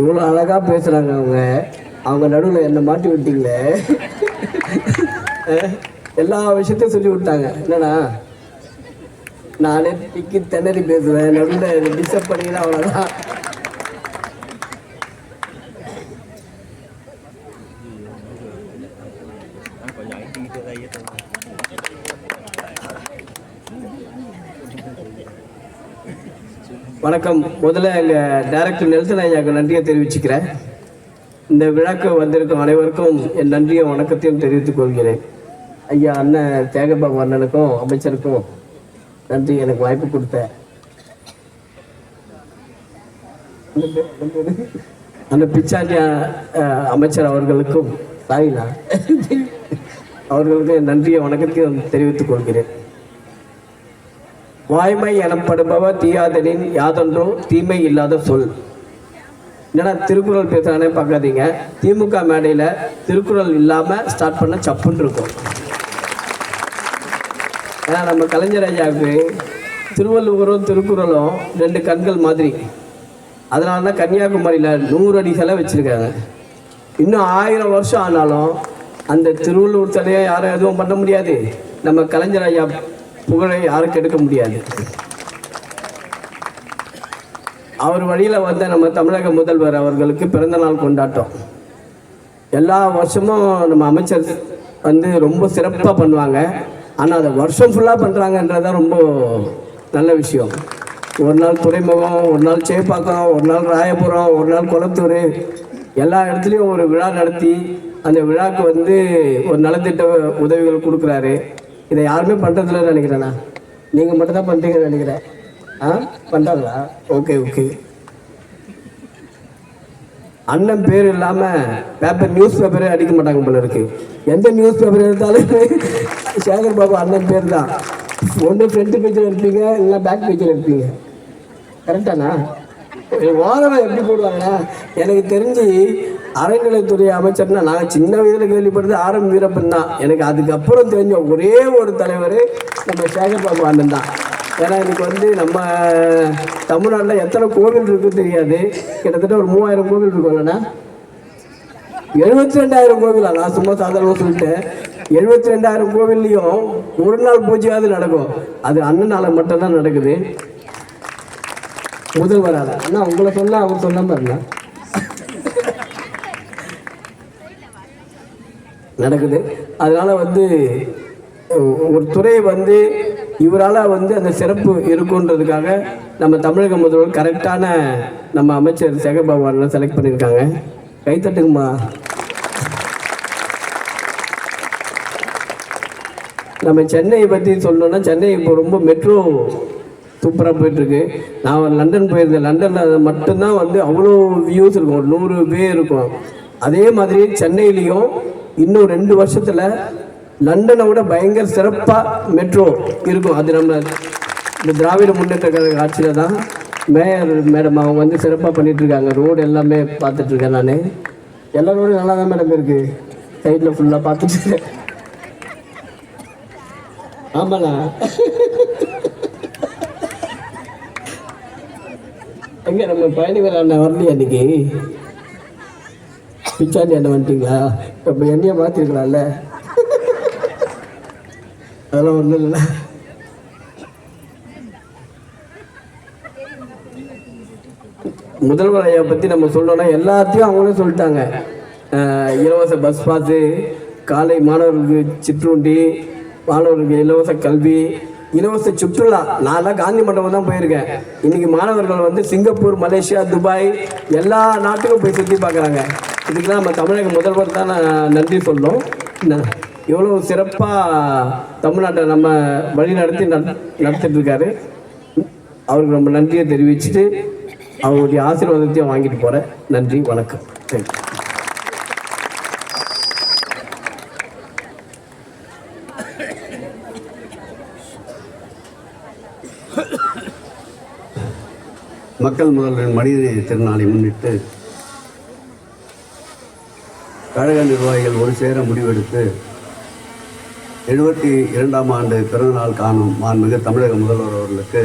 இவ்வளோ அழகாக பேசுகிறாங்க அவங்க. அவங்க நடுவில் என்னை மாட்டி விட்டீங்களே? எல்லா விஷயத்தையும் சொல்லி விட்டாங்க. என்னண்ணா நானே திக்கி திணறி பேசுவேன். நடுவில் டிஸ்டர்ப் பண்ணிங்கன்னா அவ்வளோதான் வணக்கம். முதல்ல எங்கள் டைரக்டர் நெல்சன் ஐயாவுக்கு நன்றியை தெரிவிச்சுக்கிறேன். இந்த விழாக்கு வந்திருக்கும் அனைவருக்கும் என் நன்றியை வணக்கத்தையும் தெரிவித்துக் கொள்கிறேன். ஐயா அண்ணன் தேகபாபு அண்ணனுக்கும் அமைச்சருக்கும் நன்றி எனக்கு வாய்ப்பு கொடுத்த. அந்த பிச்சாண்டியா அமைச்சர் அவர்களுக்கும் சாரிண்ணா அவர்களுக்கும் என் நன்றியை வணக்கத்தையும் தெரிவித்துக் கொள்கிறேன். வாய்மை எனப்படுபவ தீயாதனின் யாதொன்றும் தீமை இல்லாத சொல். என்னடா திருக்குறள் பேசுகிறானே பார்க்காதீங்க. திமுக மேடையில் திருக்குறள் இல்லாமல் ஸ்டார்ட் பண்ண சப்புன்னு இருக்கும். ஏன்னா நம்ம கலைஞர் ஐயாவுக்கு திருவள்ளுவரும் திருக்குறளும் ரெண்டு கண்கள் மாதிரி. அதனால தான் கன்னியாகுமரியில் நூறு அடி சிலை வச்சுருக்காங்க. இன்னும் ஆயிரம் வருஷம் ஆனாலும் அந்த திருவள்ளுவர் சிலையை யாரும் எதுவும் பண்ண முடியாது. நம்ம கலைஞர் ஐயா புகழை யாரும் கெடுக்க முடியாது. அவர் வழியில் வந்த நம்ம தமிழக முதல்வர் அவர்களுக்கு பிறந்த நாள் கொண்டாட்டம். எல்லா வருஷமும் நம்ம அமைச்சர் வந்து ரொம்ப சிறப்பாக பண்ணுவாங்க. ஆனால் அதை வருஷம் ஃபுல்லாக பண்ணுறாங்கன்றது தான் ரொம்ப நல்ல விஷயம். ஒரு நாள் துறைமுகம் ஒரு நாள் சேப்பாக்கம் ஒரு நாள் ராயபுரம் ஒரு நாள் குளத்தூர். எல்லா இடத்துலையும் ஒரு விழா நடத்தி அந்த விழாக்கு வந்து ஒரு நலத்திட்ட உதவிகள் கொடுக்குறாரு. இதை யாருமே பண்ணுறதில்லன்னு நினைக்கிறேண்ணா. நீங்கள் மட்டும் தான் பண்ணுறீங்கன்னு நினைக்கிறேன். ஆ? பண்ணுறாங்களா ஓகே ஓகே. அண்ணன் பேர் இல்லாமல் பேப்பர் நியூஸ் பேப்பரே அடிக்க மாட்டாங்க போல இருக்கு. எந்த நியூஸ் பேப்பர் எடுத்தாலும் சேகர் பாபு அண்ணன் பேர் தான். ஒன்று ஃப்ரண்ட் பேஜில் இருப்பீங்க இல்லை பேக் பேஜில் இருப்பீங்க கரெக்டாண்ணா ஓரமாக எப்படி போடுவாங்கன்னா எனக்கு தெரிஞ்சு அறநிலைத்துறை அமைச்சர்னா நான் சின்ன வயதில் கேள்விப்பட்டது ஆரம்ப வீரப்பன் தான். எனக்கு அதுக்கப்புறம் தெரிஞ்ச ஒரே ஒரு தலைவர் நம்ம சேகர் பாபு அண்ணன் தான். ஏன்னா எனக்கு வந்து நம்ம தமிழ்நாட்டில் எத்தனை கோவில் இருக்குன்னு தெரியாது. கிட்டத்தட்ட ஒரு மூவாயிரம் கோவில் இருக்கும்லண்ணா எழுபத்தி ரெண்டாயிரம் கோவிலா? நான் சும்மா சாதாரணமாக சொல்லிட்டேன். எழுபத்தி ரெண்டாயிரம் கோவில்லையும் ஒரு நாள் பூஜையாவது நடக்கும். அது அண்ணனால் மட்டும்தான் நடக்குது. முதல்வரால். அண்ணா உங்களை சொன்னால் அவர் சொன்ன பாருங்க நடக்குது. அதனால் வந்து ஒரு துறை வந்து இவரால் வந்து அந்த சிறப்பு இருக்குன்றதுக்காக நம்ம தமிழக முதல்வர் கரெக்டான நம்ம அமைச்சர் சேகர்பாபு அண்ணன் செலக்ட் பண்ணியிருக்காங்க. கைத்தட்டுங்கம்மா நம்ம சென்னையை பற்றி சொல்லணும்னா சென்னை இப்போ ரொம்ப மெட்ரோ சூப்பராக போயிட்டுருக்கு. நான் லண்டன் போயிருந்தேன். லண்டனில் மட்டும்தான் வந்து அவ்வளோ வியூஸ் இருக்கும். ஒரு நூறு பேர் இருக்கும். அதே மாதிரி சென்னையிலையும் இன்னும் ரெண்டு வருஷத்தில் லண்டனை விட பயங்கர சிறப்பாக மெட்ரோ இருக்கும். அது நம்ம இந்த திராவிட முன்னேற்ற கழக ஆட்சியில் தான் மேயர் மேடம் அவங்க வந்து சிறப்பாக பண்ணிகிட்ருக்காங்க ரோடு எல்லாமே பார்த்துட்ருக்கேன் நான். எல்லா ரோடும் நல்லா தான் மேடம் இருக்குது சைடில் ஃபுல்லாக பார்த்துட்டு இருக்கேன். ஆமாண்ணா. எங்கே நம்ம பயணிகள் அண்ணன் வரலையா இன்னைக்கு? பிச்சாண்டி என்ன வந்துட்டீங்களா? இப்போ என்னையை மாற்றிருக்கலாம்ல அதெல்லாம் ஒன்றும் இல்லை முதல்வரையை பற்றி நம்ம சொல்லணும்னா எல்லாத்தையும் அவங்களும் சொல்லிட்டாங்க. இலவச பஸ் பாஸு காலை மாணவர்களுக்கு சிற்றுண்டி மாணவர்களுக்கு இலவச கல்வி இலவச சுற்றுலா. நான்லாம் காந்தி மண்டபம் தான் போயிருக்கேன். இன்னைக்கு மாணவர்கள் வந்து சிங்கப்பூர் மலேசியா துபாய் எல்லா நாட்டுக்கும் போய் சுற்றி பார்க்குறாங்க. இதுக்கெல்லாம் நம்ம தமிழக முதல்வர் தான் நான் நன்றி சொல்லணும். ந- எவ்வளோ சிறப்பாக தமிழ்நாட்டை நம்ம வழி நடத்தி நட- நடத்திட்டு இருக்காரு அவருக்கு நம்ம நன்றியை தெரிவிச்சுட்டு அவருடைய ஆசீர்வாதத்தையும் வாங்கிட்டு போகிறேன் நன்றி வணக்கம். தேங்க்யூ மக்கள் முதல்வரின் மனித திருநாளை முன்னிட்டு கழக நிர்வாகிகள் ஒரு சேர முடிவெடுத்து எழுபத்தி இரண்டாம் ஆண்டு பிறந்தநாள் காணும் மாண்புமிகு தமிழக முதல்வர் அவர்களுக்கு